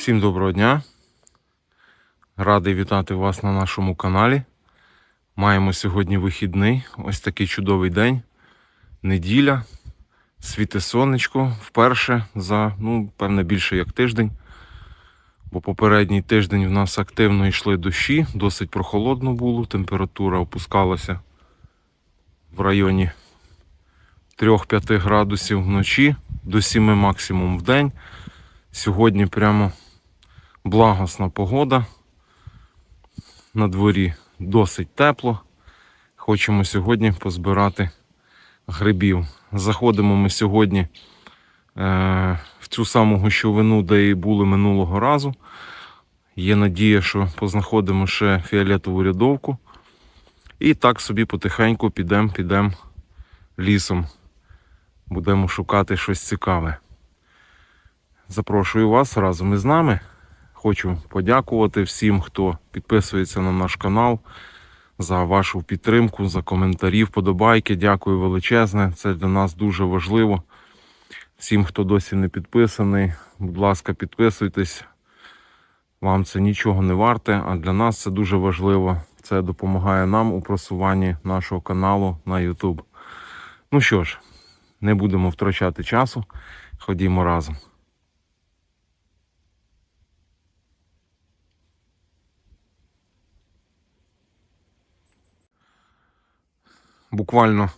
Всім доброго дня. Радий вітати вас на нашому каналі. Маємо сьогодні вихідний. Ось такий чудовий день. Неділя. Світе сонечко вперше за, ну, певне, більше як тиждень. Бо попередній тиждень в нас активно йшли дощі, досить прохолодно було, температура опускалася в районі 3-5 градусів вночі до 7 максимум в день. Сьогодні прямо благосна погода. На дворі досить тепло. Хочемо сьогодні позбирати грибів. Заходимо ми сьогодні е, в цю саму гущовину, де і були минулого разу. Є надія, що познаходимо ще фіолетову рядовку. І так собі потихеньку підемо підем лісом. Будемо шукати щось цікаве. Запрошую вас разом із нами. Хочу подякувати всім, хто підписується на наш канал, за вашу підтримку, за коментарі, вподобайки. Дякую величезне. Це для нас дуже важливо. Всім, хто досі не підписаний, будь ласка, підписуйтесь. Вам це нічого не варте, а для нас це дуже важливо. Це допомагає нам у просуванні нашого каналу на YouTube. Ну що ж, не будемо втрачати часу. Ходімо разом. Буквально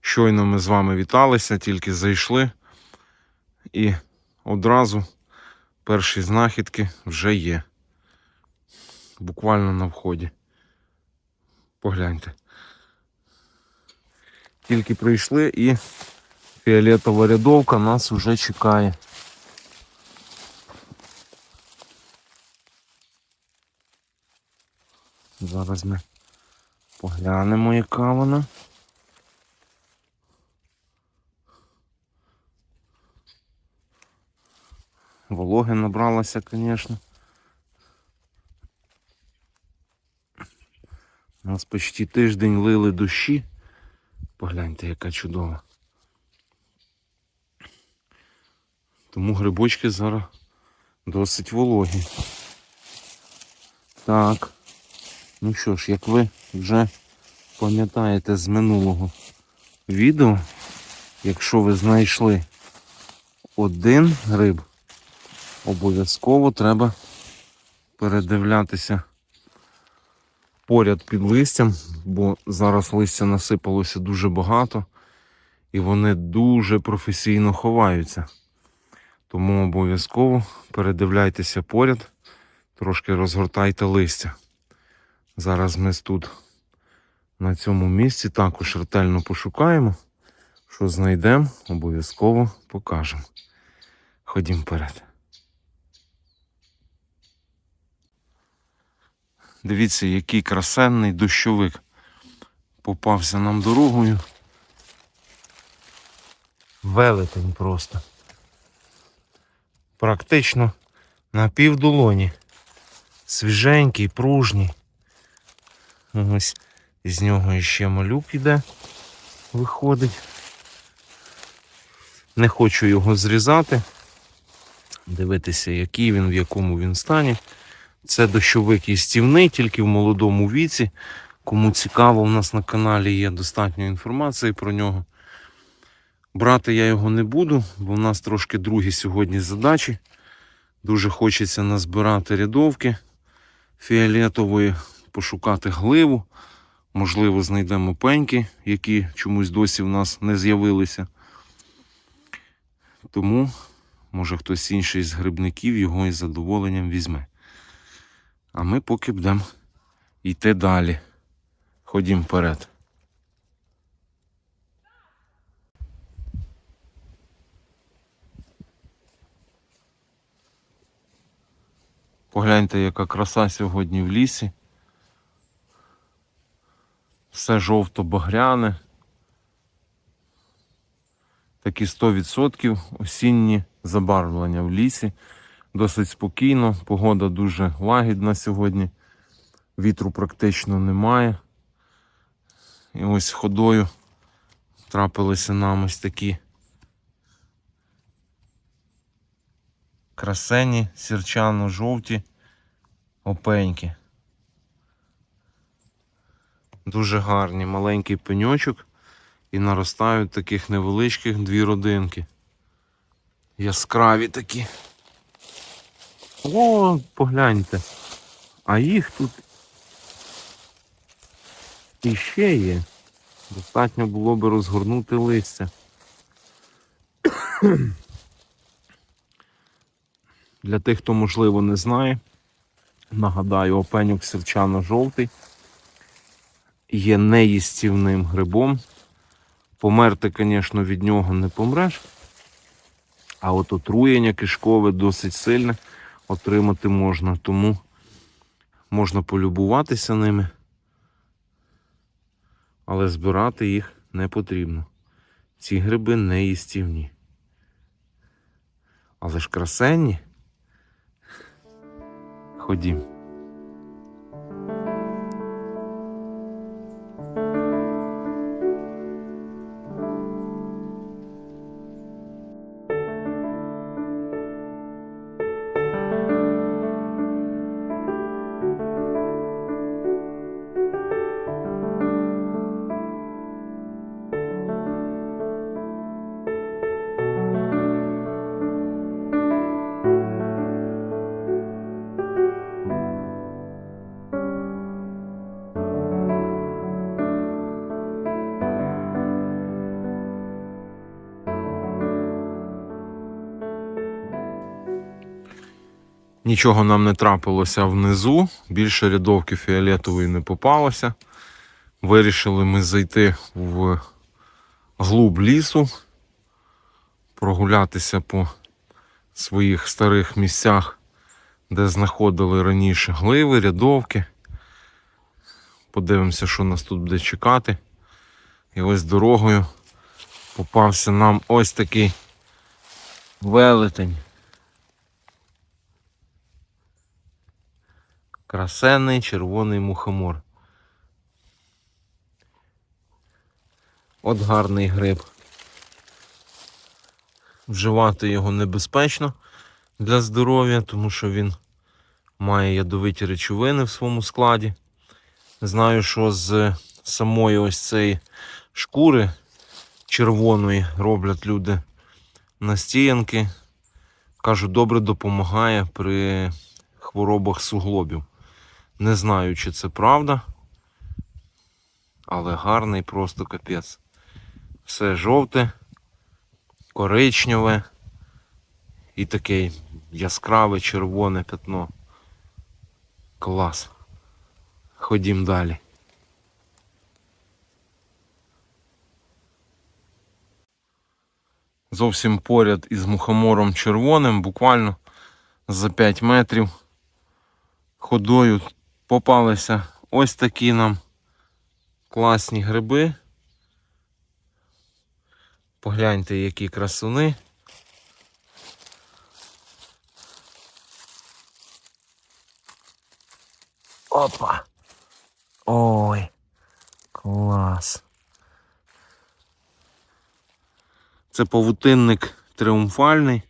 щойно ми з вами віталися, тільки зайшли, і одразу перші знахідки вже є. Буквально на вході. Погляньте. Тільки прийшли і фіолетова рядовка нас вже чекає. Зараз ми поглянемо, яка вона. Вологи набралася, звісно. У нас почти тиждень лили дощі. Погляньте, яка чудова. Тому грибочки зараз досить вологі. Так. Ну що ж, як ви вже пам'ятаєте з минулого відео, якщо ви знайшли один гриб, обов'язково треба передивлятися поряд під листям, бо зараз листя насипалося дуже багато і вони дуже професійно ховаються. Тому обов'язково передивляйтеся поряд, трошки розгортайте листя. Зараз ми тут на цьому місці також ретельно пошукаємо. Що знайдемо, обов'язково покажемо. Ходім вперед. Дивіться, який красенний дощовик попався нам дорогою. Велетень просто. Практично на півдолоні. Свіженький, пружній. Ось з нього ще малюк іде, виходить. Не хочу його зрізати. Дивитися, який він, в якому він стані. Це дощовик їстівний, тільки в молодому віці. Кому цікаво, у нас на каналі є достатньо інформації про нього. Брати я його не буду, бо в нас трошки другі сьогодні задачі. Дуже хочеться назбирати рядовки фіолетової, пошукати гливу. Можливо, знайдемо пеньки, які чомусь досі в нас не з'явилися. Тому, може, хтось інший з грибників його із задоволенням візьме. А ми поки будемо йти далі. Ходім вперед. Погляньте, яка краса сьогодні в лісі. Все жовто-багряне. Такі 100% осінні забарвлення в лісі. Досить спокійно, погода дуже лагідна сьогодні. Вітру практично немає. І ось ходою трапилися нам ось такі красені, сірчано-жовті опеньки. Дуже гарні, маленький пеньочок і наростають таких невеличких дві родинки. Яскраві такі. О, погляньте. А їх тут іще є. Достатньо було би розгорнути листя. Для тих, хто, можливо, не знає, нагадаю, опенюк сірчано-жовтий є неїстівним грибом. Померти, звісно, від нього не помреш. А от отруєння кишкове досить сильне отримати можна. Тому можна полюбуватися ними, але збирати їх не потрібно. Ці гриби не їстівні. Але ж красенні. Ходім. Нічого нам не трапилося внизу, більше рядовки фіолетової не попалося. Вирішили ми зайти в глуб лісу, прогулятися по своїх старих місцях, де знаходили раніше гливи, рядовки. Подивимося, що нас тут буде чекати. І ось дорогою попався нам ось такий велетень. Красенний червоний мухомор. От гарний гриб. Вживати його небезпечно для здоров'я, тому що він має ядовиті речовини в своєму складі. Знаю, що з самої ось цієї шкури червоної роблять люди настіянки. Кажуть, добре допомагає при хворобах суглобів. Не знаю, чи це правда, але гарний просто капець. Все жовте, коричневе і таке яскраве червоне пятно. Клас. Ходім далі. Зовсім поряд із мухомором червоним, буквально за 5 метрів ходою попалися ось такі нам класні гриби. Погляньте, які красуни. Опа! Ой, клас. Це павутинник тріумфальний.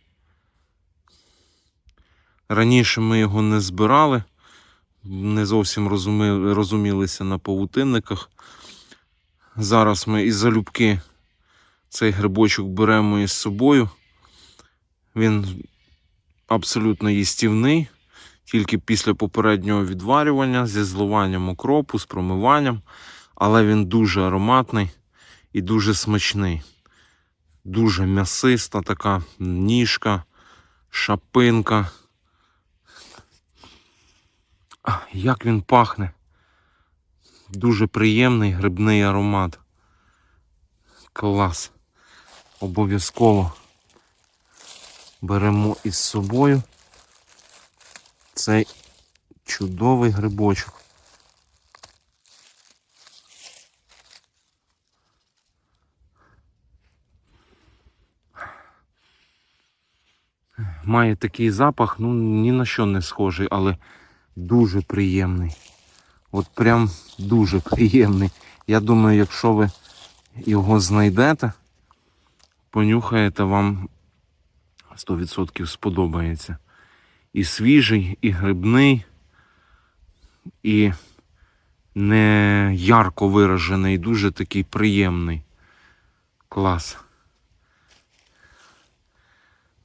Раніше ми його не збирали, не зовсім розумі... розумілися на павутинниках. Зараз ми із залюбки цей грибочок беремо із собою. Він абсолютно їстівний, тільки після попереднього відварювання зі зливанням окропу, з промиванням, але він дуже ароматний і дуже смачний. Дуже м'ясиста така ніжка, шапинка. Як він пахне. Дуже приємний грибний аромат. Клас. Обов'язково беремо із собою цей чудовий грибочок. Має такий запах, ну ні на що не схожий, але дуже приємний. От прям дуже приємний. Я думаю, якщо ви його знайдете, понюхаєте, вам 100% сподобається. І свіжий, і грибний, і не ярко виражений, дуже такий приємний. Клас.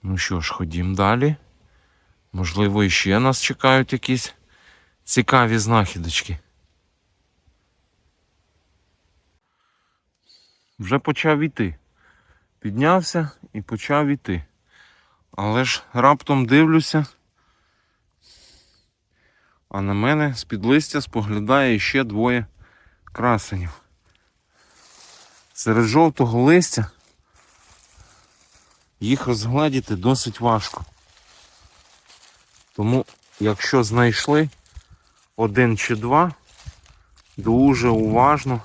Ну що ж, ходім далі. Можливо, іще нас чекають якісь цікаві знахідочки. Вже почав іти. Піднявся і почав іти. Але ж раптом дивлюся, а на мене з-під листя споглядає ще двоє красенів. Серед жовтого листя їх розгледіти досить важко. Тому, якщо знайшли один чи два, дуже уважно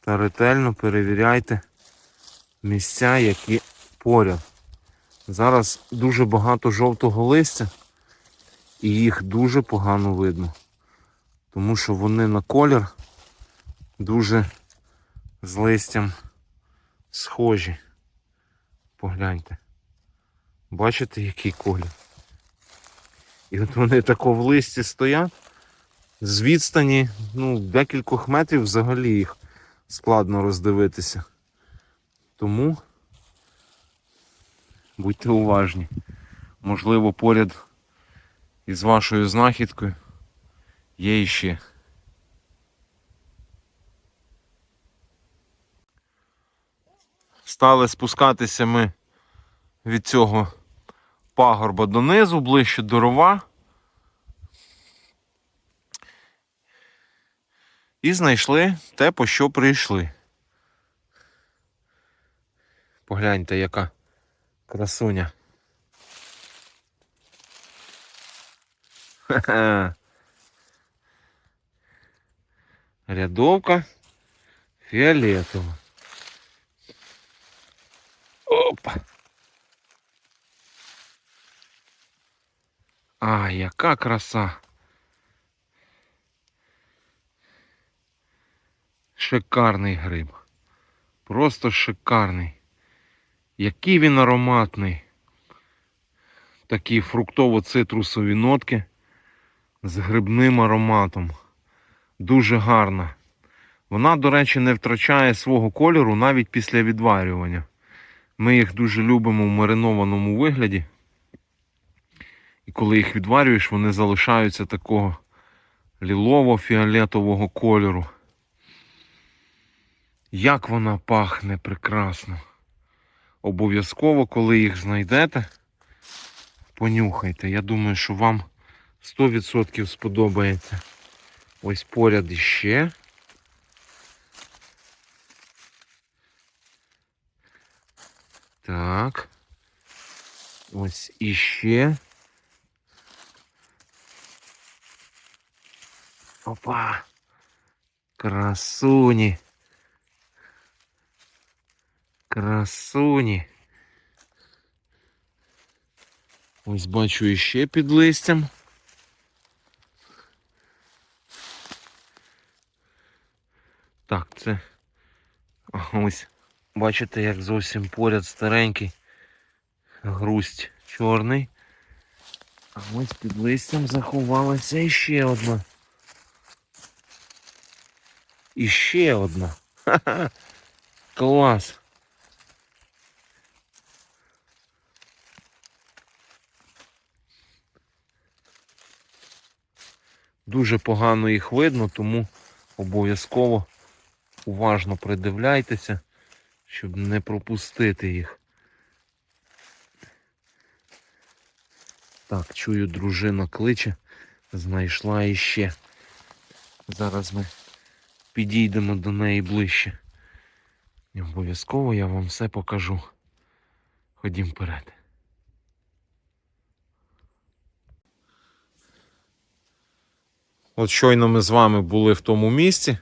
та ретельно перевіряйте місця, які поряд. Зараз дуже багато жовтого листя і їх дуже погано видно. Тому що вони на колір дуже з листям схожі. Погляньте. Бачите, який колір? І от вони тако в листі стоять. З відстані, ну, декількох метрів взагалі їх складно роздивитися. Тому будьте уважні. Можливо, поряд із вашою знахідкою є іще. Стали спускатися ми від цього пагорба донизу, ближче до рова. І знайшли те, по що прийшли. Погляньте, яка красуня. Ха-ха. Рядовка фіолетова. Опа. А, яка краса. Шикарний гриб. Просто шикарний. Який він ароматний. Такі фруктово-цитрусові нотки з грибним ароматом. Дуже гарна. Вона, до речі, не втрачає свого кольору навіть після відварювання. Ми їх дуже любимо в маринованому вигляді. І коли їх відварюєш, вони залишаються такого лілово-фіолетового кольору. Як вона пахне прекрасно. Обов'язково, коли їх знайдете, понюхайте. Я думаю, що вам 100% сподобається. Ось поряд іще. Так. Ось іще. Опа. Красуні. Красуні. Ось бачу іще під листям. Так, це ось бачите, як зовсім поряд старенький грусть чорний. А ось під листям заховалася іще одна. Іще одна. Ха-ха. Клас. Дуже погано їх видно, тому обов'язково уважно придивляйтеся, щоб не пропустити їх. Так, чую, дружина кличе, знайшла іще. Зараз ми підійдемо до неї ближче. І обов'язково я вам все покажу. Ходім вперед. От щойно ми з вами були в тому місці.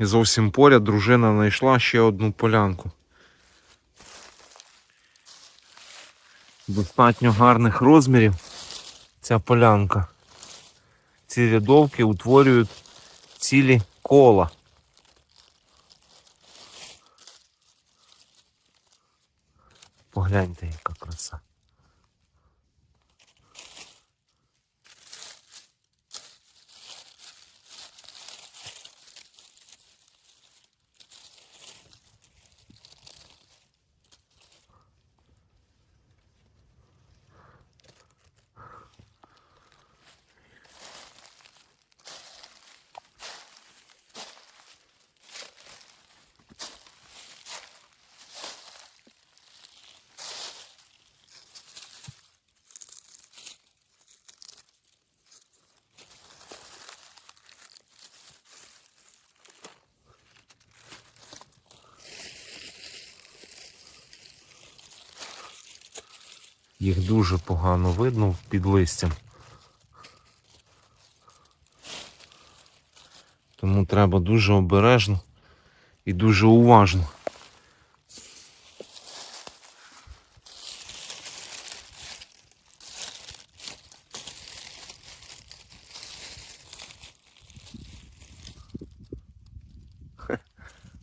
І зовсім поряд дружина знайшла ще одну полянку. Достатньо гарних розмірів ця полянка. Ці рядовки утворюють цілі кола. Погляньте, яка краса. Їх дуже погано видно під листям. Тому треба дуже обережно і дуже уважно.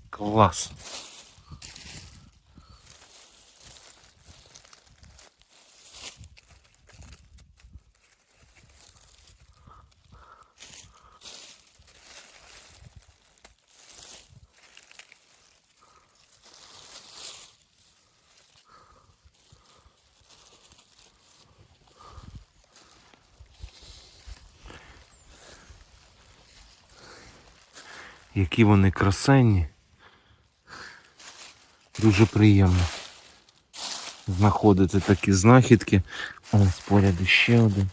Клас. Які вони красенні. Дуже приємно знаходити такі знахідки. Ось поряд ще один.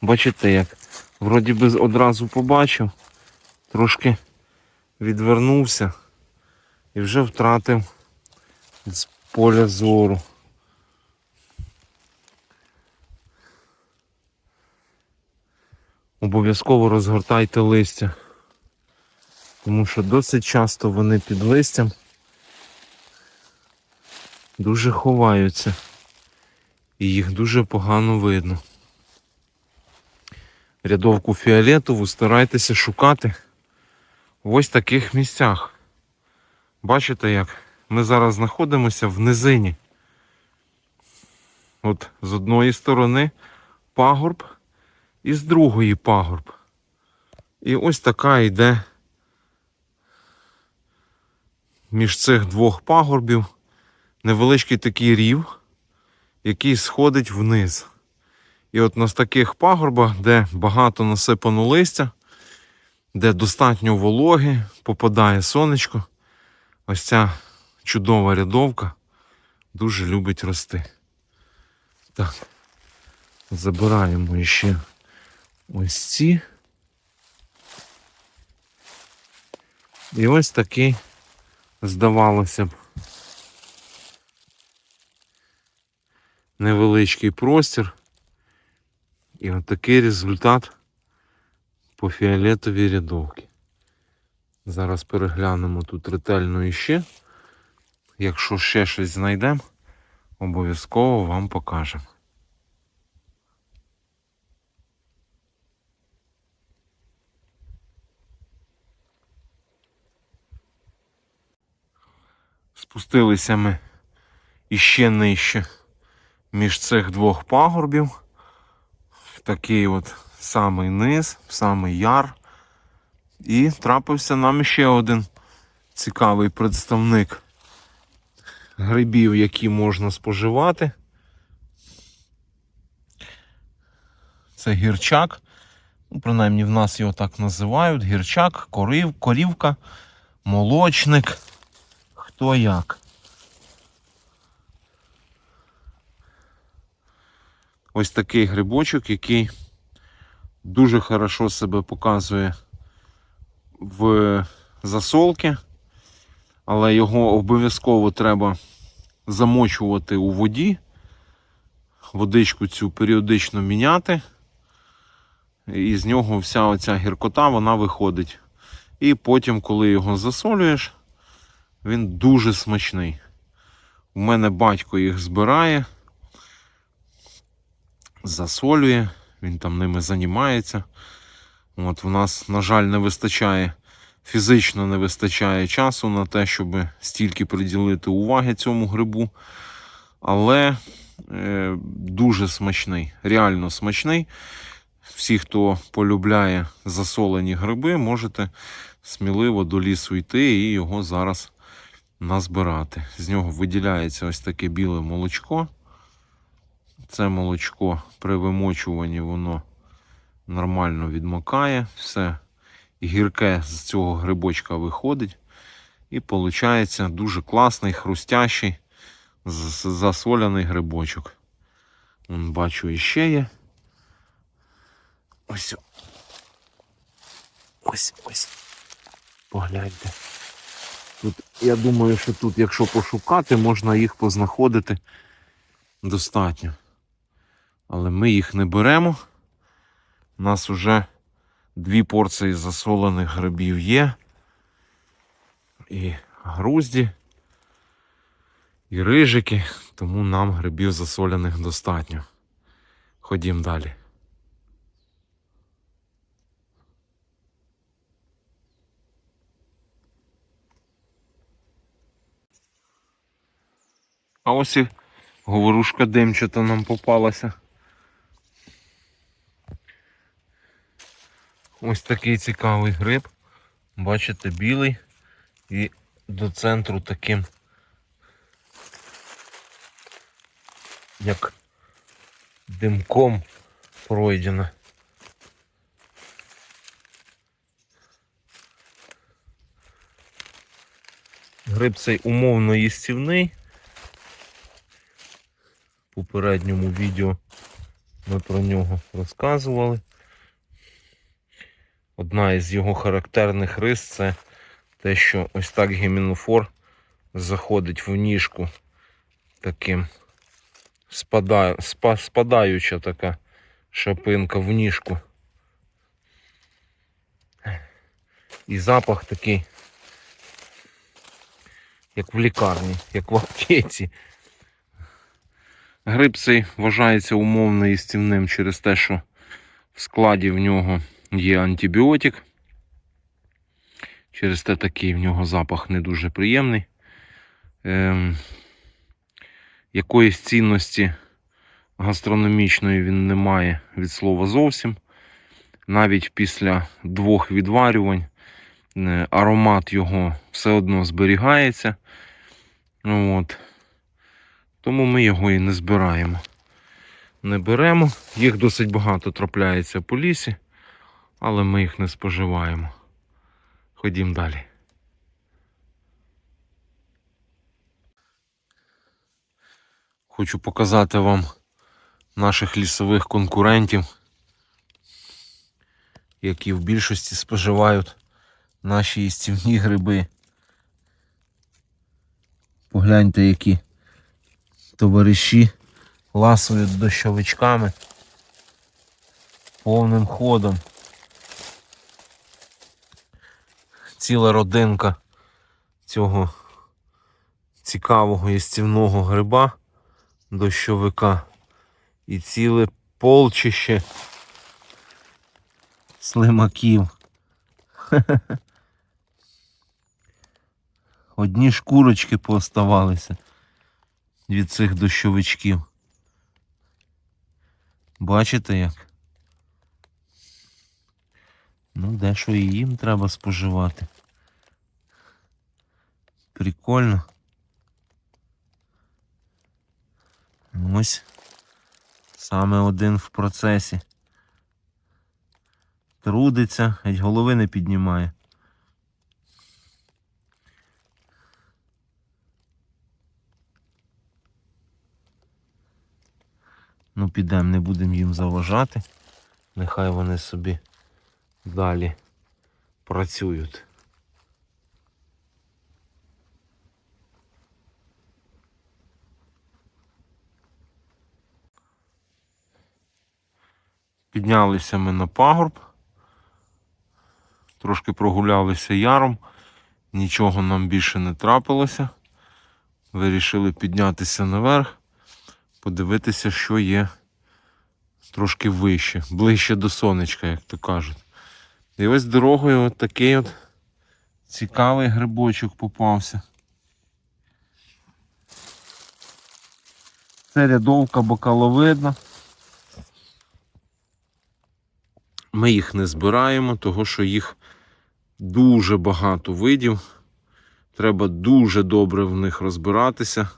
Бачите як? Вроді би одразу побачив, трошки відвернувся і вже втратив з поля зору. Обов'язково розгортайте листя, тому що досить часто вони під листям дуже ховаються і їх дуже погано видно. Рядовку фіолетову старайтеся шукати в ось таких місцях. Бачите як? Ми зараз знаходимося в низині. От з одної сторони пагорб і з другої пагорб. І ось така йде між цих двох пагорбів невеличкий такий рів, який сходить вниз. І от на таких пагорбах, де багато насипано листя, де достатньо вологи, попадає сонечко, ось ця чудова рядовка дуже любить рости. Так, забираємо ще ось ці. І ось такий, здавалося б, невеличкий простір. І от результат по фіолетовій рядовці. Зараз переглянемо тут ретельно іще. Якщо ще щось знайдемо, обов'язково вам покажемо. Спустилися ми іще нижче між цих двох пагорбів. Такий от самий низ, самий яр. І трапився нам ще один цікавий представник грибів, які можна споживати. Це гірчак. Ну, принаймні в нас його так називають. Гірчак, корив, корівка, молочник. Хто як. Ось такий грибочок, який дуже хорошо себе показує в засолки, але його обов'язково треба замочувати у воді, водичку цю періодично міняти, і з нього вся оця гіркота вона виходить. І потім, коли його засолюєш, він дуже смачний. У мене батько їх збирає, засолює, він там ними займається. От, в нас, на жаль, не вистачає фізично не вистачає часу на те, щоб стільки приділити уваги цьому грибу. Але е, дуже смачний, реально смачний. Всі, хто полюбляє засолені гриби, можете сміливо до лісу йти і його зараз назбирати. З нього виділяється ось таке біле молочко. Це молочко при вимочуванні воно нормально відмокає, все гірке з цього грибочка виходить. І виходить дуже класний, хрустящий, засоляний грибочок. Вон, бачу, іще є. Ось. Ось ось. Погляньте. Тут, я думаю, що тут, якщо пошукати, можна їх познаходити достатньо. Але ми їх не беремо. У нас вже дві порції засолених грибів є. І грузді, і рижики, тому нам грибів засолених достатньо. Ходім далі. А ось і говорушка димчата нам попалася. Ось такий цікавий гриб. Бачите, білий і до центру таким, як димком пройдено. Гриб цей умовно їстівний. Попередньому відео ми про нього розказували. Одна із його характерних рис це те, що ось так гімінофор заходить в ніжку таким спадаю, спа, спадаюча така шапинка в ніжку. І запах такий, як в лікарні, як в аптеці. Гриб цей вважається умовно їстівним через те, що в складі в нього є антибіотик. Через те такий в нього запах не дуже приємний. Ем, якоїсь цінності гастрономічної він не має від слова зовсім. Навіть після двох відварювань е, аромат його все одно зберігається. От. Тому ми його і не збираємо. Не беремо. Їх досить багато трапляється по лісі, але ми їх не споживаємо. Ходім далі. Хочу показати вам наших лісових конкурентів, які в більшості споживають наші їстівні гриби. Погляньте, які товариші ласують дощовичками повним ходом. Ціла родинка цього цікавого їстівного гриба дощовика і ціле полчище слимаків. Одні шкурочки пооставалися від цих дощовичків. Бачите як? Ну, дещо і їм треба споживати. Прикольно. Ось саме один в процесі. Трудиться, геть голови не піднімає. Ну, підемо, не будемо їм заважати. Нехай вони собі далі працюють. Піднялися ми на пагорб, трошки прогулялися яром, нічого нам більше не трапилося. Вирішили піднятися наверх, подивитися, що є трошки вище, ближче до сонечка, як то кажуть. І ось дорогою от такий от Цікавий грибочок попався. Це рядовка бокаловидна. Ми їх не збираємо, того що їх дуже багато видів. Треба дуже добре в них розбиратися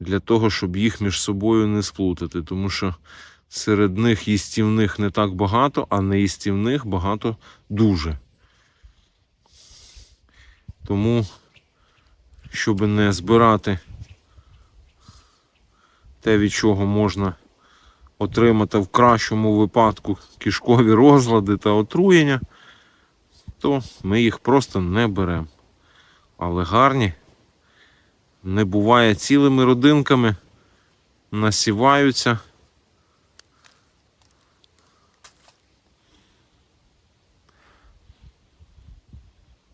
для того, щоб їх між собою не сплутати. Тому що серед них їстівних не так багато, а неїстівних багато дуже. Тому, щоб не збирати те, від чого можна отримати в кращому випадку кишкові розлади та отруєння, то ми їх просто не беремо. Але гарні не буває цілими родинками, насіваються.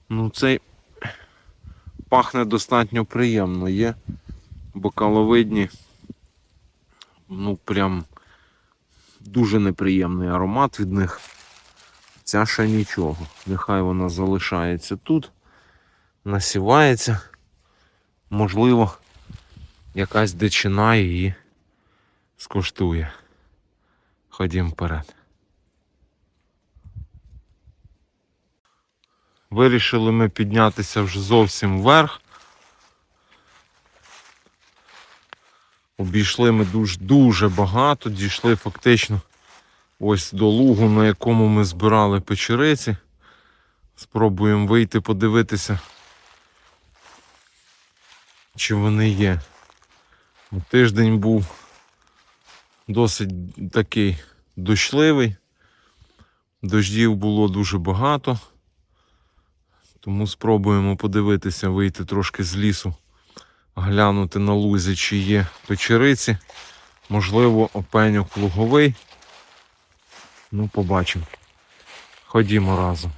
Ну, цей пахне достатньо приємно. Є бокаловидні, ну прям дуже неприємний аромат від них. Ця ще нічого. Нехай вона залишається тут, насівається. Можливо, якась дичина її скуштує. Ходім вперед. Вирішили ми піднятися вже зовсім вверх. Обійшли ми дуже, дуже багато, дійшли фактично ось до лугу, на якому ми збирали печериці. Спробуємо вийти подивитися, чи вони є. Тиждень був досить такий дощливий. Дождів було дуже багато. Тому спробуємо подивитися, вийти трошки з лісу, глянути на лузі, чи є печериці. Можливо, опеньок луговий. Ну, побачимо. Ходімо разом.